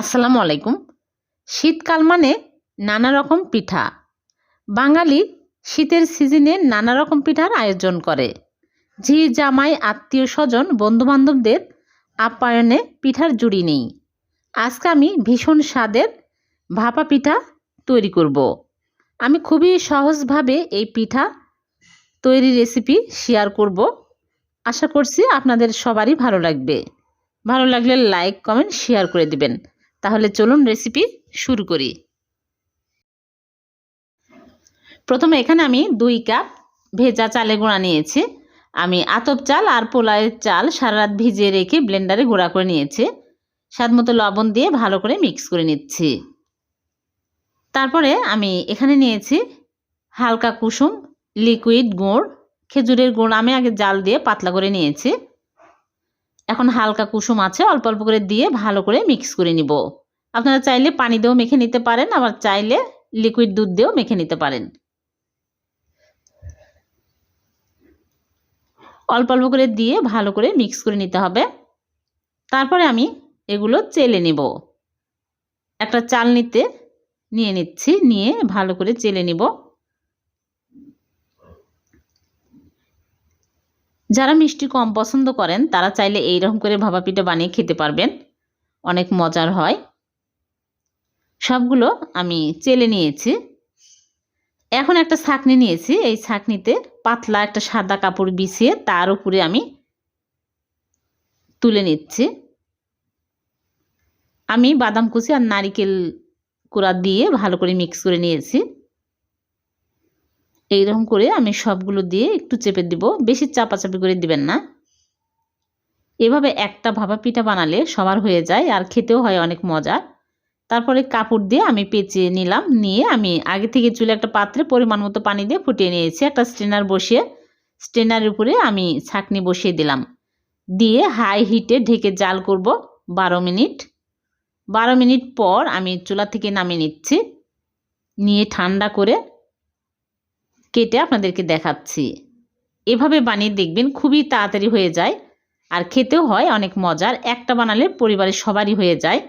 আসসালামু আলাইকুম। শীতকাল মানে নানা রকম পিঠা। বাঙালি শীতের সিজনে নানা রকম পিঠার আয়োজন করে। ঝি জামাই, আত্মীয় স্বজন, বন্ধুবান্ধবদের আপ্যায়নে পিঠার জুড়ি নেই। আজকে আমি ভীষণ স্বাদের ভাপা পিঠা তৈরি করব। আমি খুবই সহজভাবে এই পিঠা তৈরি রেসিপি শেয়ার করব। আশা করছি আপনাদের সবারই ভালো লাগবে। ভালো লাগলে লাইক, কমেন্ট, শেয়ার করে দিবেন। তাহলে চলুন রেসিপি শুরু করি। প্রথমে এখানে আমি দুই কাপ ভেজা চালে গুঁড়া নিয়েছি। আমি আতপ চাল আর পোলাওয়ের চাল সারা রাত ভিজিয়ে রেখে ব্লেন্ডারে গুঁড়া করে নিয়েছি। স্বাদ মতো লবণ দিয়ে ভালো করে মিক্স করে নিচ্ছি। তারপরে আমি এখানে নিয়েছি হালকা কুসুম লিকুইড গুড়, খেজুরের গুড়। আমি আগে জাল দিয়ে পাতলা করে নিয়েছি। এখন হালকা কুসুম আছে, অল্প অল্প করে দিয়ে ভালো করে মিক্স করে নিব। আপনারা চাইলে পানি দিয়েও মেখে নিতে পারেন, আবার চাইলে লিকুইড দুধ দিয়েও মেখে নিতে পারেন। অল্প অল্প করে দিয়ে ভালো করে মিক্স করে নিতে হবে। তারপরে আমি এগুলো চেলে নেব। একটা চাল নিতে নিয়ে নিচ্ছি, নিয়ে ভালো করে চেলে নিব। যারা মিষ্টি কম পছন্দ করেন, তারা চাইলে এইরকম করে ভাপা পিঠা বানিয়ে খেতে পারবেন। অনেক মজার হয়। সবগুলো আমি চেলে নিয়েছি। এখন একটা ছাকনি নিয়েছি। এই ছাকনিতে পাতলা একটা সাদা কাপড় বিছিয়ে তার উপরে আমি তুলে নিচ্ছি। আমি বাদাম কুচি আর নারিকেল কুড়া দিয়ে ভালো করে মিক্স করে নিয়েছি। এইরকম করে আমি সবগুলো দিয়ে একটু চেপে দিব। বেশি চাপাচাপি করে দিবেন না। এভাবে একটা ভাপা পিঠা বানালে সবার হয়ে যায়, আর খেতেও হয় অনেক মজা। তারপরে কাপড় দিয়ে আমি পেঁচিয়ে নিলাম, নিয়ে আমি আগে থেকে চুলে একটা পাত্রে পরিমাণ মতো পানি দিয়ে ফুটিয়ে নিয়েছি। একটা স্ট্রেনার বসিয়ে, স্ট্রেনারের উপরে আমি ছাকনি বসিয়ে দিলাম। দিয়ে হাই হিটে ঢেকে জাল করব বারো মিনিট। বারো মিনিট পর আমি চুলা থেকে নামিয়ে নিচ্ছি। নিয়ে ঠান্ডা করে কেটে আপনাদেরকে দেখাচ্ছি। এভাবে বানিয়ে দেখবেন খুবই তাড়াতাড়ি হয়ে যায়। আর খেতেও হয় অনেক মজার। একটা বানালে পরিবারের সবারই হয়ে যায়।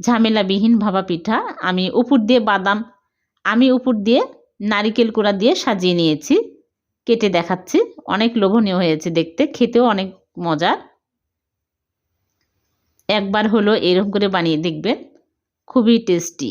ঝামেলাবিহীন ভাবা পিঠা, আমি উপর দিয়ে বাদাম, আমি উপর দিয়ে নারিকেল কোড়া দিয়ে সাজিয়ে নিয়েছি। কেটে দেখাচ্ছি। অনেক লোভনীয় হয়েছে দেখতে। খেতেও অনেক মজার। একবার হলো এরকম করে বানিয়ে দেখবেন। খুবই টেস্টি।